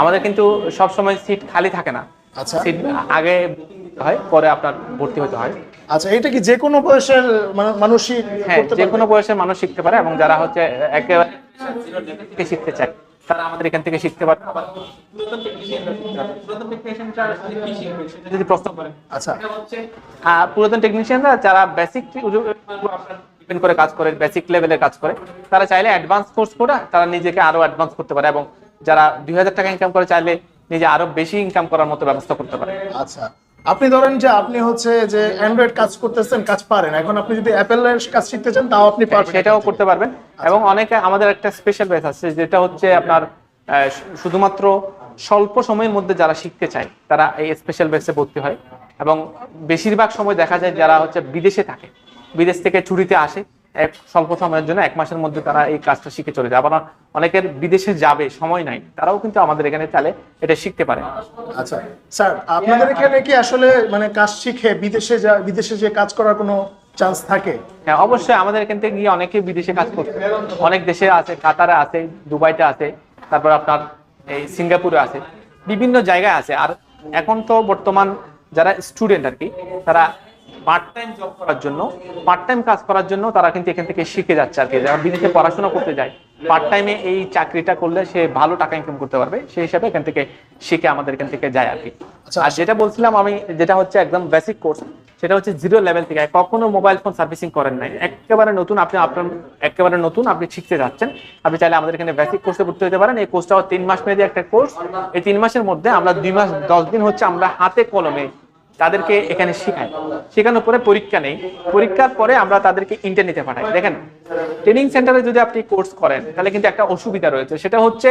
আমাদের কিন্তু সব সময় সিট খালি থাকে না। আচ্ছা। সিট আগে বুকিং দিতে হয় পরে আপনার ভর্তি হতে হয়। আচ্ছা এটা কি যে কোনো বয়সের মানে মানুষই হ্যাঁ করতে যে কোনো বয়সের মানুষ শিখতে পারে এবং যারা হচ্ছে একেবারে থেকে শিখতে চায় তারা আমাদের এখান থেকে শিখতে পারে। যদি প্রশ্ন করেন। আচ্ছা। এটা হচ্ছে পুরাতন টেকনিশিয়ানরা যারা বেসিক ডিপেন্ড করে কাজ করে বেসিক লেভেলের কাজ করে তারা চাইলে অ্যাডভান্স কোর্স করে তারা নিজেকে আরও অ্যাডভান্স করতে পারে এবং যারা দুই হাজার টাকা ইনকাম করে চাইলে নিজে আরও বেশি ইনকাম করার মতো ব্যবস্থা করতে পারে। আচ্ছা আপনি ধরেন যে আপনি হচ্ছে যে অ্যান্ড্রয়েড কাজ করতেছেন কাজ পারেন। এখন আপনি যদি অ্যাপেলের কাজ শিখতে চান তাও আপনি পারবেন সেটাও করতে পারবেন। এবং অনেকে আমাদের একটা স্পেশাল ব্যাচ আছে যেটা হচ্ছে আপনার শুধুমাত্র স্বল্প সময়ের মধ্যে যারা শিখতে চায় তারা এই স্পেশাল ব্যাচে ভর্তি হয়। এবং বেশিরভাগ সময় দেখা যায় যারা হচ্ছে বিদেশে থাকে। বিদেশ থেকে ছুটিতে আসে। এক স্বল্প সময়ের জন্য এক মাসের মধ্যে তারা এই কাজটা শিখে চলে যায় আবার অনেকের বিদেশে যাবে সময় নাই তারাও কিন্তু আমাদের এখানে চালে এটা শিখতে পারে। আচ্ছা স্যার আপনাদের এখানে কি আসলে মানে কাজ শিখে বিদেশে যা বিদেশে যে কাজ করার কোনো চান্স থাকে? হ্যাঁ অবশ্যই আমাদের এখান থেকে গিয়ে অনেকে বিদেশে কাজ করছে। অনেক দেশে আছে কাতারে আছে দুবাইতে আছে তারপর আপনার এই সিঙ্গাপুরে আছে বিভিন্ন জায়গায় আছে। আর এখন তো বর্তমান যারা স্টুডেন্ট আর কি তারা পার্ট টাইম জব করার জন্য পার্ট টাইম কাজ করার জন্য তারা কিন্তু এখান থেকে শিখে যাচ্ছে আর কি যারা বিদেশে পড়াশোনা করতে যায়। পার্ট টাইমে এই চাকরিটা করলে সে ভালো টাকা ইনকাম করতে পারবে সেই হিসাবে এখান থেকে শিখে আমাদের এখান থেকে যায় আর কি। আচ্ছা। আর যেটা বলছিলাম আমি যেটা হচ্ছে একদম বেসিক কোর্স সেটা হচ্ছে জিরো লেভেল থেকে কখনো মোবাইল ফোন সার্ভিসিং করেন নাই। একেবারে নতুন আপনি আপনার একেবারে নতুন আপনি শিখতে যাচ্ছেন। আপনি চাইলে আমাদের এখানে বেসিক কোর্সে ভর্তি হতে পারেন। এই কোর্সটাও তিন মাস মেয়াদী একটা কোর্স এই তিন মাসের মধ্যে আমরা দুই মাস দশ দিন হচ্ছে আমরা হাতে কলমে তাদেরকে এখানে শেখাই শেখানোর পরে পরীক্ষা নেই। পরীক্ষার পরে আমরা তাদেরকে ইন্টারনেটে পাঠাই। দেখেন ট্রেনিং সেন্টারে যদি আপনি কোর্স করেন তাহলে কিন্তু একটা অসুবিধা রয়েছে। সেটা হচ্ছে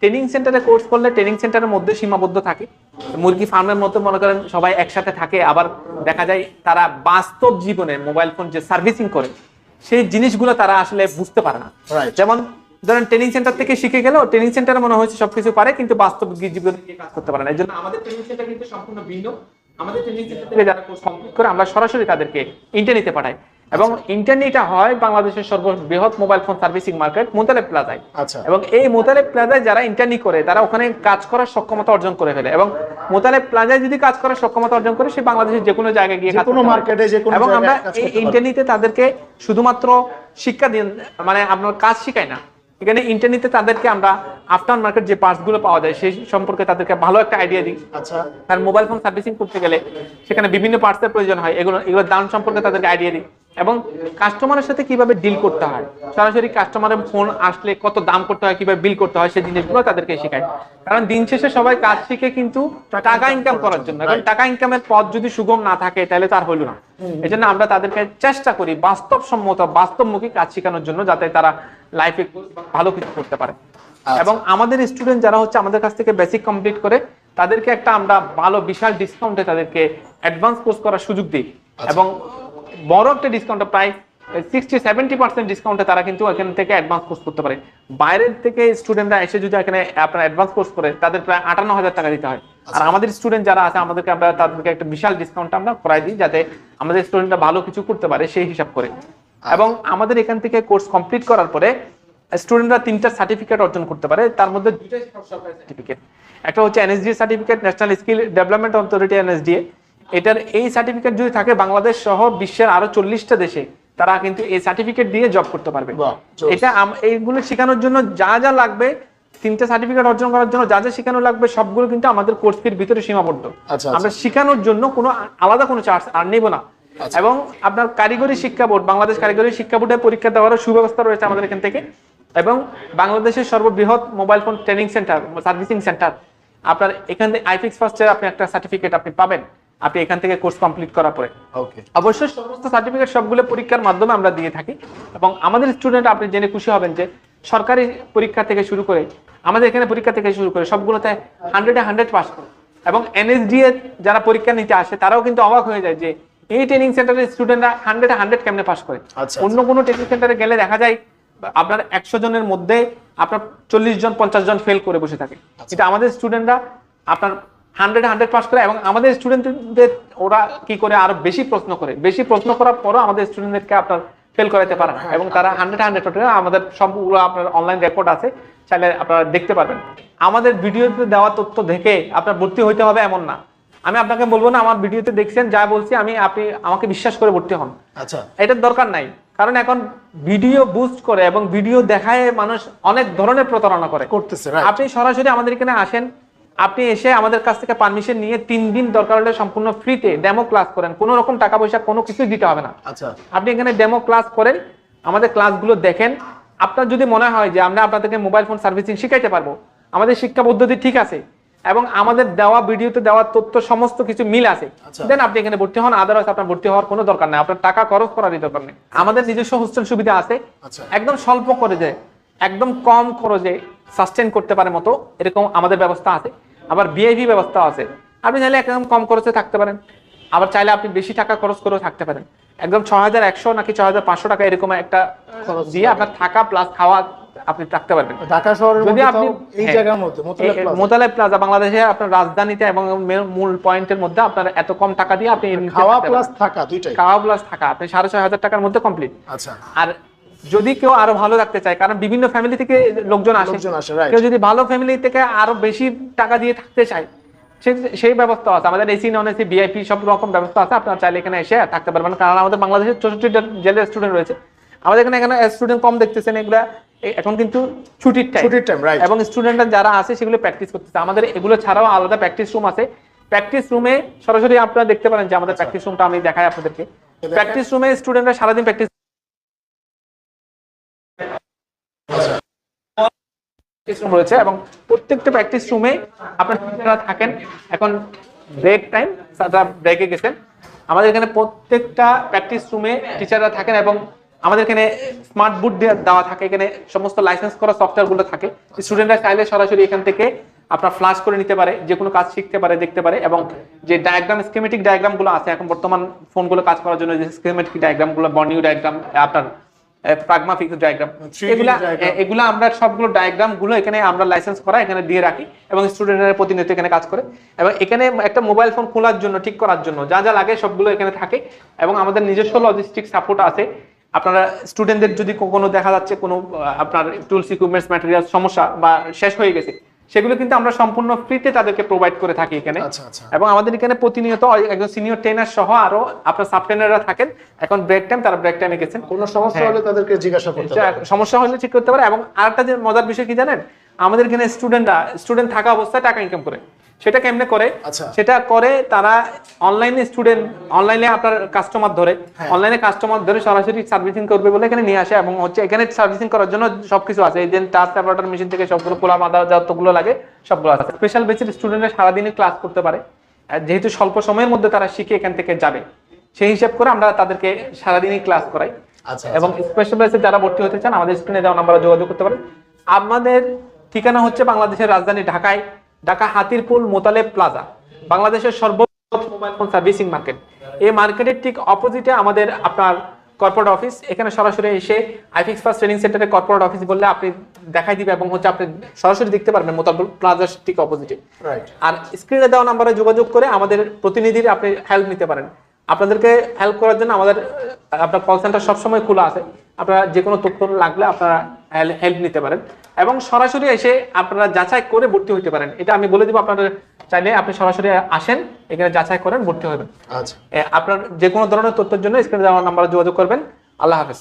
ট্রেনিং সেন্টারে কোর্স করলে ট্রেনিং সেন্টারের মধ্যে সীমাবদ্ধ থাকে। মুরগি ফার্মের মধ্যে মনে করেন সবাই একসাথে থাকে। আবার দেখা যায় তারা বাস্তব জীবনে মোবাইল ফোন যে সার্ভিসিং করে সেই জিনিসগুলো তারা আসলে বুঝতে পারে না। যেমন ধরেন ট্রেনিং সেন্টার থেকে শিখে গেল ট্রেনিং সেন্টারে মনে হয়েছে সবকিছু পারে কিন্তু বাস্তব জীবনে কাজ করতে পারে না। এই জন্য আমাদের ট্রেনিং সেন্টার কিন্তু সম্পূর্ণ ভিন্ন। আমাদের ট্রেনিং সেন্টার থেকে যারা কোর্স কমপ্লিট করে আমরা সরাসরি তাদেরকে ইন্টারনেটে পাঠাই। এবং ইন্টারনেটটা হয় বাংলাদেশের সর্ববৃহৎ mobile phone servicing market Motaleb প্লাজায় আচ্ছা। এবং এই মোতালেব প্লাজায় যারা ইন্টারনি করে তারা ওখানে কাজ করার সক্ষমতা অর্জন করে ফেলে। এবং মোতালেব প্লাজায় যদি কাজ করার সক্ষমতা অর্জন করে সে বাংলাদেশের যে কোনো জায়গায় গিয়ে যে কোনো মার্কেটে, যে কোনো এবং আমরা এই ইন্টারনিতে তাদেরকে শুধুমাত্র শিক্ষা দিন মানে আপনার কাজ শিখাই না এখানে ইন্টারনেটে তাদেরকে আমরা আফটার মার্কেট যে পার্টসগুলো পাওয়া যায় সেই সম্পর্কে তাদেরকে ভালো একটা আইডিয়া দিই। আচ্ছা। আর মোবাইল ফোন সার্ভিসিং করতে গেলে সেখানে বিভিন্ন পার্টসের প্রয়োজন হয়। এগুলো এগুলোর দাম সম্পর্কে তাদেরকে আইডিয়া দিই। এবং কাস্টমারের সাথে কীভাবে ডিল করতে হয়? সরাসরি কাস্টমারের ফোন আসলে কত দাম করতে হয় কীভাবে বিল করতে হয় সেই জিনিসগুলো তাদেরকে শেখায়। কারণ দিন শেষে সবাই কাজ শিখে কিন্তু টাকা ইনকাম করার জন্য। এখন টাকা ইনকামের পথ যদি সুগম না থাকে তাহলে তো আর হইল না। এই জন্য আমরা তাদেরকে চেষ্টা করি বাস্তবসম্মত বাস্তবমুখী কাজ শেখানোর জন্য যাতে তারা লাইফে ভালো কিছু করতে পারে। এবং আমাদের স্টুডেন্ট যারা হচ্ছে আমাদের কাছ থেকে বেসিক কমপ্লিট করে তাদেরকে একটা আমরা ভালো বিশাল ডিসকাউন্টে তাদেরকে অ্যাডভান্স কোর্স করার সুযোগ দিই। এবং বড় একটা ডিসকাউন্ট প্রায় সিক্সটি সেভেন্টি পার্সেন্ট ডিসকাউন্টে তারা কিন্তু এখান থেকে অ্যাডভান্স কোর্স করতে পারে। বাইরের থেকে স্টুডেন্টরা এসে যদি এখানে আপনার অ্যাডভান্স কোর্স করে তাদের প্রায় আটান্ন হাজার টাকা দিতে হয়। আর আমাদের স্টুডেন্ট যারা আছে আমাদেরকে আমরা তাদেরকে একটা বিশাল ডিসকাউন্ট আমরা করাই দিই যাতে আমাদের স্টুডেন্টরা ভালো কিছু করতে পারে সেই হিসাব করে। এবং আমাদের এখান থেকে কোর্স কমপ্লিট করার পরে স্টুডেন্টরা তিনটা সার্টিফিকেট অর্জন করতে পারে। তার মধ্যে দুইটাই সরকারি সার্টিফিকেট একটা হচ্ছে NSDA certificate national skill development authority NSDA এটার এই সার্টিফিকেট যদি থাকে বাংলাদেশ সহ বিশ্বের আরও চল্লিশটা দেশে তারা কিন্তু এই সার্টিফিকেট দিয়ে জব করতে পারবে। এটা এইগুলো শেখানোর জন্য যা যা লাগবে তিনটা সার্টিফিকেট অর্জন করার জন্য যা যা শেখানো লাগবে সবগুলো কিন্তু আমাদের কোর্স ফির ভিতরে সীমাবদ্ধ। আচ্ছা, আমরা শেখানোর জন্য কোনো আলাদা কোনো চার্জ আর নেব না। আচ্ছা। এবং আপনার কারিগরি শিক্ষা বোর্ড বাংলাদেশ কারিগরি শিক্ষা বোর্ডের পরীক্ষা দেওয়ার সুব্যবস্থা রয়েছে আমাদের এখান থেকে। এবং বাংলাদেশের সর্ববৃহৎ mobile phone training centre servicing centre আপনার এখান থেকে আইফিক্স ফার্স্টের আপনি একটা সার্টিফিকেট আপনি পাবেন। আপনি এখান থেকে কোর্স কমপ্লিট করার পরে। অবশ্যই সমস্ত সার্টিফিকেট সবগুলো পরীক্ষার মাধ্যমে আমরা দিয়ে থাকি এবং আমাদের স্টুডেন্ট আপনি জেনে খুশি হবেন যে সরকারি পরীক্ষা থেকে শুরু করে আমাদের এখানে পরীক্ষা থেকে শুরু করে সবগুলোতে হান্ড্রেডে হান্ড্রেড পাস করে। এবং এনএসডিএ যারা পরীক্ষা নিতে আসে তারাও কিন্তু অবাক হয়ে যায় যে এই ট্রেনিং সেন্টারের স্টুডেন্টরা হান্ড্রেডে হান্ড্রেড কেমনে পাস করে? আচ্ছা, অন্য কোনো ট্রেনিং সেন্টারে গেলে দেখা যায় আপনার একশো জনের মধ্যে আপনার চল্লিশ জন পঞ্চাশ জন ফেল করে বসে থাকে। কিন্তু আমাদের স্টুডেন্টরা আপনার হান্ড্রেড হান্ড্রেড পাস করে এবং আমাদের স্টুডেন্টদের ওরা কি করে আরও বেশি প্রশ্ন করে? বেশি প্রশ্ন করার পরও আমাদের স্টুডেন্টদেরকে আপনার ফেল করাতে পারে না এবং তারা হান্ড্রেড হান্ড্রেড আমাদের সবগুলো আপনার অনলাইন রেকর্ড আছে চাইলে আপনারা দেখতে পারবেন। আমাদের ভিডিওতে দেওয়া তথ্য দেখে আপনার ভর্তি হইতে হবে এমন না। আমি আপনাকে বলব না আমার ভিডিওতে দেখছেন যা বলছি আমি আপনি আমাকে বিশ্বাস করে ভর্তি হন। আচ্ছা। এটার দরকার নাই। কারণ এখন ভিডিও বুস্ট করে এবং ভিডিও দেখায় মানুষ অনেক ধরনের প্রতারণা করে। করতেছে আপনি সরাসরি আমাদের এখানে আসেন আপনি এসে আমাদের কাছ থেকে পারমিশন নিয়ে তিন দিন দরকার হলে সম্পূর্ণ ফ্রিতে ডেমো ক্লাস করেন। কোনো রকম টাকা পয়সা কোনো কিছুই দিতে হবে না। আচ্ছা। আপনি এখানে ডেমো ক্লাস করেন আমাদের ক্লাসগুলো দেখেন। আপনার যদি মনে হয় যে আমরা আপনাদেরকে মোবাইল ফোন সার্ভিসিং শিখাইতে পারব আমাদের শিক্ষা পদ্ধতি ঠিক আছে এবং আমাদের দেওয়া ভিডিওতে দেওয়া তথ্য সমস্ত কিছু মিল আছে আচ্ছা। দেন আপনি এখানে ভর্তি হন। আদারওয়াইজ আপনার ভর্তি হওয়ার কোনো দরকার নেই। আপনার টাকা খরচ করারই দরকার নেই। আমাদের নিজস্ব হোস্টেল সুবিধা আছে। আচ্ছা। একদম স্বল্প করে যে একদম কম খরচে সাস্টেন করতে পারে মতো এরকম আমাদের ব্যবস্থা আছে। আবার বিআইভি ব্যবস্থা আছে। আপনি চাইলে একদম কম খরচে থাকতে পারেন। আবার চাইলে আপনি বেশি টাকা খরচ করেও থাকতে পারেন। একদম ছয় হাজার একশো নাকি ছয় হাজার পাঁচশো টাকা এরকম একটা খরচ দিয়ে আপনার থাকা প্লাস খাওয়া আপনি থাকতে পারবেন। ঢাকা শহরের যদি আপনি এই হ্যাঁ, জায়গার মধ্যে মোতালেব প্লাজা। বাংলাদেশে আপনার রাজধানীতে এবং মূল পয়েন্টের মধ্যে আপনার এত কম টাকা দিয়ে আপনি নিতে খাওয়া প্লাস থাকা দুইটাই। খাওয়া প্লাস থাকা আপনি সাড়ে ছয় হাজার টাকার মধ্যে কমপ্লিট আচ্ছা। আর যদি কেউ আরও ভালো থাকতে চায় কারণ বিভিন্ন ফ্যামিলি থেকে লোকজন আসে. কেউ যদি ভালো ফ্যামিলি থেকে আরও বেশি টাকা দিয়ে থাকতে চায় সেই ব্যবস্থা আছে। আমাদের এসি নন এসি ভিআইপি সব রকম ব্যবস্থা আছে। আপনারা চাইলে এখানে এসে থাকতে পারবেন। কারণ আমাদের বাংলাদেশের চৌষট্টিটা জেলের স্টুডেন্ট রয়েছে। আমাদের এখানে এখানে স্টুডেন্ট কম দেখতেছেন। এগুলা এখন কিন্তু ছুটির টাইম ছুটির time, right. এবং স্টুডেন্টরা যারা আছে সেগুলো প্র্যাকটিস করতেছে। আমাদের এগুলো ছাড়াও আলাদা প্র্যাকটিস রুম আছে। প্র্যাকটিস রুমে সরাসরি আপনারা দেখতে পারেন যে আমাদের প্র্যাকটিস রুমটা আমি দেখাই আপনাদেরকে। প্র্যাকটিস রুমে স্টুডেন্টরা সারাদিন প্র্যাকটিস প্র্যাকটিস রুম রয়েছে এবং প্রত্যেকটা প্র্যাকটিস রুমে আপনার টিচাররা থাকেন, এখন ব্রেক টাইম তারা ব্রেকে গেছেন। আমাদের এখানে প্রত্যেকটা প্র্যাকটিস রুমে টিচাররা থাকেন এবং আমাদের এখানে স্মার্ট বুট দেওয়া থাকে। এখানে সমস্ত লাইসেন্স করা সফটওয়্যারগুলো থাকে। স্টুডেন্টরা চাইলে সরাসরি এখান থেকে আপনার ফ্লাশ করে নিতে পারে, যে কোনো কাজ শিখতে পারে, দেখতে পারে এবং যে ডায়াগ্রাম স্কিমেটিক ডায়াগ্রামগুলো আছে, এখন বর্তমান ফোনগুলো কাজ করার জন্য যে স্কিমেটিক ডায়াগ্রামগুলো বর্নিউ ডায়াগ্রাম আপনার প্রাগমা ফিক্স ডায়াগ্রাম 3D এগুলা এগুলো আমরা সবগুলো ডায়াগ্রামগুলো এখানে আমরা লাইসেন্স করা এখানে দিয়ে রাখি এবং স্টুডেন্টের প্রতিনিয়ত এখানে কাজ করে। এবং এখানে একটা মোবাইল ফোন খোলার জন্য ঠিক করার জন্য যা যা লাগে সবগুলো এখানে থাকে এবং আমাদের নিজস্ব লজিস্টিক সাপোর্ট আছে। আপনারা স্টুডেন্টদের যদি কোনো দেখা যাচ্ছে কোনো আপনার টুলস ইকুইপমেন্টস ম্যাটেরিয়াল সমস্যা বা শেষ হয়ে গেছে সেগুলো কিন্তু আমরা সম্পূর্ণ ফ্রিতে তাদেরকে প্রোভাইড করে থাকি এখানে। আচ্ছা, আচ্ছা। এবং আমাদের এখানে প্রতিনিয়ত একজন সিনিয়র ট্রেনার সহ আরও আপনার সাব ট্রেনাররা থাকেন। এখন ব্রেক টাইম তারা ব্রেক টাইমে গেছেন। কোনো সমস্যা হ্যাঁ। হলে তাদেরকে জিজ্ঞাসা করতে সমস্যা হলে ঠিক করতে পারে। এবং আরেকটা যে মজার বিষয় কি জানেন? আমাদের এখানে স্টুডেন্টরা স্টুডেন্ট থাকা অবস্থায় টাকা ইনকাম করে। সেটা কেমনে করে? আচ্ছা। সেটা করে তারা অনলাইনে স্টুডেন্ট অনলাইনে আপনার কাস্টমার ধরে। হ্যাঁ। অনলাইনে কাস্টমার ধরে সরাসরি সার্ভিসিং করবে বলে এখানে নিয়ে আসে এবং হচ্ছে এখানে সার্ভিসিং করার জন্য সবকিছু আছে। এই যে টাচ অ্যাপারেটর মেশিন থেকে সবগুলো খোলা বাঁধা যতগুলো লাগে সবগুলো আছে। স্পেশাল বেচের স্টুডেন্টরা সারাদিনে ক্লাস করতে পারে। যেহেতু স্বল্প সময়ের মধ্যে তারা শিখে এখান থেকে যাবে সেই হিসাব করে আমরা তাদেরকে সারাদিনই ক্লাস করাই। আচ্ছা এবং স্পেশাল ব্যাচে যারা ভর্তি হতে চান আমাদের স্ক্রিনে দেওয়া নাম্বারে যোগাযোগ করতে পারেন। আমাদের ঠিকানা হচ্ছে বাংলাদেশের রাজধানী ঢাকায়। ঢাকা হাতিরপুল মোতালেব প্লাজা বাংলাদেশের সর্বোচ্চ মোবাইল ফোন সার্ভিসিং মার্কেট। এই মার্কেটের ঠিক অপোজিটে আমাদের আপনার কর্পোরেট অফিস এখানে সরাসরি এসে আইফিক্স ফার্স্ট ট্রেনিং সেন্টারে কর্পোরেট অফিস বললে আপনি দেখাই দিবে এবং হচ্ছে আপনি সরাসরি দেখতে পারবেন মোতালেব প্লাজার ঠিক অপোজিটে। আর স্ক্রিনে দেওয়া নাম্বারে যোগাযোগ করে আমাদের প্রতিনিধির আপনি হেল্প নিতে পারেন। আপনাদেরকে হেল্প করার জন্য আমাদের আপনার কল সেন্টার সবসময় খোলা আছে। আপনারা যে কোনো তথ্য লাগলে আপনারা হেল্প নিতে পারেন। এবং সরাসরি এসে আপনারা যাচাই করে ভর্তি হতে পারেন। এটা আমি বলে দিব আপনাদের চাইলে আপনি সরাসরি আসেন এখানে যাচাই করেন ভর্তি হবেন। আচ্ছা। আপনার যে কোনো ধরনের তথ্যের জন্য স্ক্রিনে দেওয়া নাম্বারে যোগাযোগ করবেন। আল্লাহ হাফেজ।